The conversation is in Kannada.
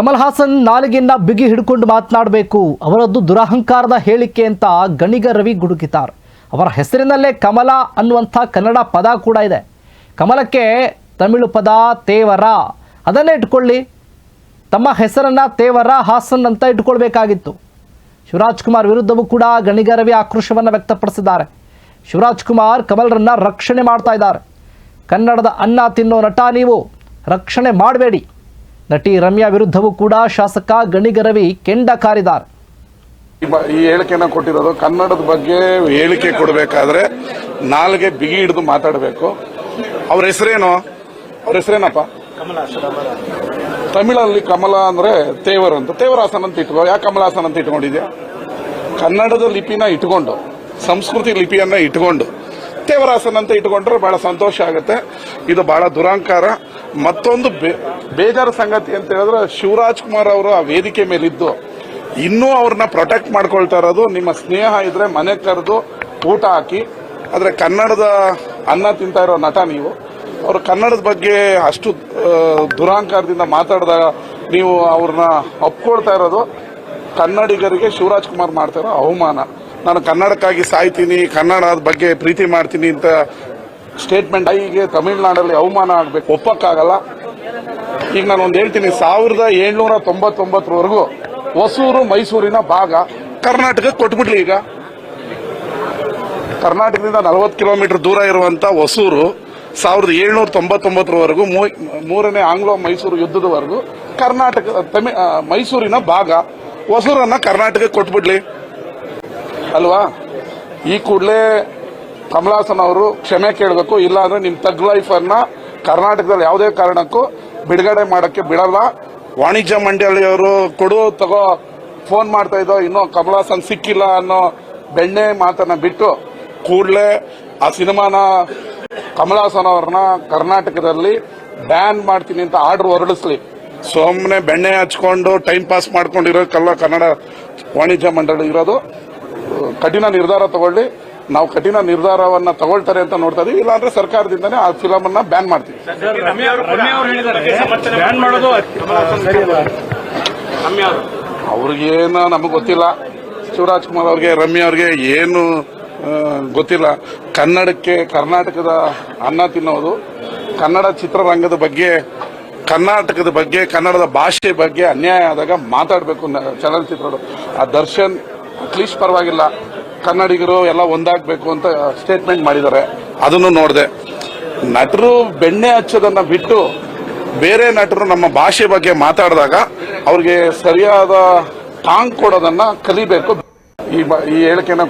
ಕಮಲ್ ಹಾಸನ್ ನಾಲಿಗೆಯನ್ನ ಬಿಗಿ ಹಿಡ್ಕೊಂಡು ಮಾತನಾಡಬೇಕು. ಅವರದ್ದು ದುರಹಂಕಾರದ ಹೇಳಿಕೆ ಅಂತ ಗಣಿಗ ರವಿ ಗುಡುಕಿತಾರ್ ಅವರ ಹೆಸರಿನಲ್ಲೇ ಕಮಲ ಅನ್ನುವಂಥ ಕನ್ನಡ ಪದ ಕೂಡ ಇದೆ. ಕಮಲಕ್ಕೆ ತಮಿಳು ಪದ ತೇವರ. ಅದನ್ನೇ ಇಟ್ಕೊಳ್ಳಿ. ತಮ್ಮ ಹೆಸರನ್ನು ತೇವರ ಹಾಸನ್ ಅಂತ ಇಟ್ಕೊಳ್ಬೇಕಾಗಿತ್ತು. ಶಿವರಾಜ್ ಕುಮಾರ್ ವಿರುದ್ಧವೂ ಕೂಡ ಗಣಿಗ ರವಿ ಆಕ್ರೋಶವನ್ನು ವ್ಯಕ್ತಪಡಿಸಿದ್ದಾರೆ. ಶಿವರಾಜ್ ಕುಮಾರ್ ಕಮಲರನ್ನು ರಕ್ಷಣೆ ಮಾಡ್ತಾ ಇದ್ದಾರೆ. ಕನ್ನಡದ ಅನ್ನ ತಿನ್ನೋ ನಟ ನೀವು. ರಕ್ಷಣೆ ಮಾಡಬೇಡಿ. ನಟಿ ರಮ್ಯಾ ವಿರುದ್ಧವೂ ಕೂಡ ಶಾಸಕ ಗಣಿಗರವಿ ಕೆಂಡ ಕಾರಿದ್ದಾರೆ. ಈ ಬ- ಈ ಹೇಳಿಕೆನ ಕೊಟ್ಟಿರೋದು ಕನ್ನಡದ ಬಗ್ಗೆ ಹೇಳಿಕೆ ಕೊಡಬೇಕಾದ್ರೆ ನಾಲ್ಗೆ ಬಿಗಿ ಹಿಡಿದು ಮಾತಾಡಬೇಕು. ಅವ್ರ ಹೆಸರೇನು? ಅವ್ರ ಹೆಸರೇನಪ್ಪ? ತಮಿಳಲ್ಲಿ ಕಮಲ ಅಂದ್ರೆ ತೇವರ್ ಅಂತ. ತೇವರಾಸನ ಅಂತ ಇಟ್ಕೋ ಯಾಕೆ ಕಮಲಾಸನ್ ಅಂತ ಇಟ್ಕೊಂಡಿದ್ಯಾ? ಕನ್ನಡದ ಲಿಪಿನ ಇಟ್ಕೊಂಡು ಸಂಸ್ಕೃತಿ ಲಿಪಿಯನ್ನ ಇಟ್ಕೊಂಡು ತೇವರಾಸನ ಅಂತ ಇಟ್ಕೊಂಡ್ರೆ ಬಹಳ ಸಂತೋಷ ಆಗುತ್ತೆ. ಇದು ಬಹಳ ದುರಾಂಕಾರ. ಮತ್ತೊಂದು ಬೇ- ಬೇಜಾರು ಸಂಗತಿ ಅಂತ ಹೇಳಿದ್ರೆ ಶಿವರಾಜ್ ಕುಮಾರ್ ಅವರು ಆ ವೇದಿಕೆ ಮೇಲಿದ್ದು ಇನ್ನೂ ಅವ್ರನ್ನ ಪ್ರೊಟೆಕ್ಟ್ ಮಾಡ್ಕೊಳ್ತಾ ಇರೋದು, ನಿಮ್ಮ ಸ್ನೇಹ ಇದ್ರೆ ಮನೆ ಕರೆದು ಊಟ ಹಾಕಿ, ಆದರೆ ಕನ್ನಡದ ಅನ್ನ ತಿಂತಾ ಇರೋ ನಟ ನೀವು, ಅವರು ಕನ್ನಡದ ಬಗ್ಗೆ ಅಷ್ಟು ದುರಾಂಕಾರದಿಂದ ಮಾತಾಡಿದಾಗ ನೀವು ಅವ್ರನ್ನ ಒಪ್ಕೊಳ್ತಾ ಇರೋದು, ಕನ್ನಡಿಗರಿಗೆ ಶಿವರಾಜ್ ಕುಮಾರ್ ಮಾಡ್ತಾ ಇರೋ ಅವಮಾನ. ನಾನು ಕನ್ನಡಕ್ಕಾಗಿ ಸಾಯ್ತೀನಿ, ಕನ್ನಡದ ಬಗ್ಗೆ ಪ್ರೀತಿ ಮಾಡ್ತೀನಿ ಅಂತ ಸ್ಟೇಟ್ಮೆಂಟ್ ಹೀಗೆ ತಮಿಳುನಾಡಲ್ಲಿ ಅವಮಾನ ಆಗ್ಬೇಕು, ಒಪ್ಪಕ್ಕಾಗಲ್ಲ. ಈಗ ನಾನು ಒಂದು ಹೇಳ್ತೀನಿ, ಸಾವಿರದ ಏಳ್ನೂರ ತೊಂಬತ್ತೊಂಬತ್ತರವರೆಗೂ ಹೊಸೂರು, ಮೈಸೂರಿನ ಭಾಗ ಕರ್ನಾಟಕಕ್ಕೆ ಕೊಟ್ಬಿಡ್ಲಿ ಈಗ. ಕರ್ನಾಟಕದಿಂದ ನಲವತ್ತು ಕಿಲೋಮೀಟರ್ ದೂರ ಇರುವಂತ ಹೊಸೂರು ಸಾವಿರದ ಏಳ್ನೂರ ತೊಂಬತ್ತೊಂಬತ್ತರವರೆಗೂ ಮೂರನೇ ಆಂಗ್ಲೋ ಮೈಸೂರು ಯುದ್ಧದವರೆಗೂ ಕರ್ನಾಟಕ ಮೈಸೂರಿನ ಭಾಗ ಹೊಸೂರನ್ನ ಕರ್ನಾಟಕಕ್ಕೆ ಕೊಟ್ಬಿಡ್ಲಿ. ಅಲ್ವಾ? ಈ ಕೂಡಲೇ ಕಮಲಾಸನ್ ಅವರು ಕ್ಷಮೆ ಕೇಳಬೇಕು, ಇಲ್ಲಾಂದ್ರೆ ನಿಮ್ಮ ತಗ್ ಲೈಫ್ ಅನ್ನ ಕರ್ನಾಟಕದಲ್ಲಿ ಯಾವುದೇ ಕಾರಣಕ್ಕೂ ಬಿಡುಗಡೆ ಮಾಡೋಕ್ಕೆ ಬಿಡಲ್ಲ. ವಾಣಿಜ್ಯ ಮಂಡಳಿಯವರು ಕೊಡು, ತಗೋ ಫೋನ್ ಮಾಡ್ತಾ ಇದ್ದೋ, ಇನ್ನೂ ಕಮಲಾಸನ್ ಸಿಕ್ಕಿಲ್ಲ ಅನ್ನೋ ಬೆಣ್ಣೆ ಮಾತನ್ನ ಬಿಟ್ಟು ಕೂಡಲೇ ಆ ಸಿನಿಮಾನ ಕಮಲಾಸನ್ ಅವ್ರನ್ನ ಕರ್ನಾಟಕದಲ್ಲಿ ಬ್ಯಾನ್ ಮಾಡ್ತೀನಿ ಅಂತ ಆರ್ಡರ್ ಹೊರಡಿಸ್ಲಿ. ಸುಮ್ಮನೆ ಬೆಣ್ಣೆ ಹಚ್ಕೊಂಡು ಟೈಮ್ ಪಾಸ್ ಮಾಡ್ಕೊಂಡಿರೋ ಕಲ್ಲ ಕನ್ನಡ ವಾಣಿಜ್ಯ ಮಂಡಳಿ ಇರೋದು. ಕಠಿಣ ನಿರ್ಧಾರ ತಗೊಳ್ಳಿ. ನಾವು ಕಠಿಣ ನಿರ್ಧಾರವನ್ನ ತಗೊಳ್ತಾರೆ ಅಂತ ನೋಡ್ತಾ ಇದೀವಿ. ಇಲ್ಲಾಂದ್ರೆ ಸರ್ಕಾರದಿಂದನೇ ಆ ಫಿಲಮ್ ಅನ್ನ ಬ್ಯಾನ್ ಮಾಡ್ತೀವಿ. ರಮ್ಯಾ ಅವರು ಹೇಳಿದ್ದಾರೆ. ಬ್ಯಾನ್ ಮಾಡೋದು ಸರಿ ಅಲ್ಲ. ರಮ್ಯಾ ಅವರು. ಅವ್ರಿಗೇನು ನಮಗೆ ಗೊತ್ತಿಲ್ಲ. ಶಿವರಾಜ್ ಕುಮಾರ್ ಅವ್ರಿಗೆ ರಮ್ಯ ಅವ್ರಿಗೆ ಏನು ಗೊತ್ತಿಲ್ಲ. ಕನ್ನಡಕ್ಕೆ ಕರ್ನಾಟಕದ ಅನ್ನ ತಿನ್ನೋದು ಕನ್ನಡ ಚಿತ್ರರಂಗದ ಬಗ್ಗೆ ಕರ್ನಾಟಕದ ಬಗ್ಗೆ ಕನ್ನಡದ ಭಾಷೆ ಬಗ್ಗೆ ಅನ್ಯಾಯ ಆದಾಗ ಮಾತಾಡಬೇಕು ಚಲನಚಿತ್ರಗಳು ಆ ದರ್ಶನ್ ಅಟ್ಲೀಸ್ಟ್ ಪರವಾಗಿಲ್ಲ. ಕನ್ನಡಿಗರು ಎಲ್ಲ ಒಂದಾಗಬೇಕು ಅಂತ ಸ್ಟೇಟ್ಮೆಂಟ್ ಮಾಡಿದ್ದಾರೆ. ಅದನ್ನು ನೋಡಿದೆ. ನಟರು ಬೆಣ್ಣೆ ಹಚ್ಚೋದನ್ನು ಬಿಟ್ಟು ಬೇರೆ ನಟರು ನಮ್ಮ ಭಾಷೆ ಬಗ್ಗೆ ಮಾತಾಡಿದಾಗ ಅವ್ರಿಗೆ ಸರಿಯಾದ ಟಾಂಗ್ ಕೊಡೋದನ್ನು ಕಲಿಬೇಕು. ಈ ಈ ಹೇಳಿಕೆನ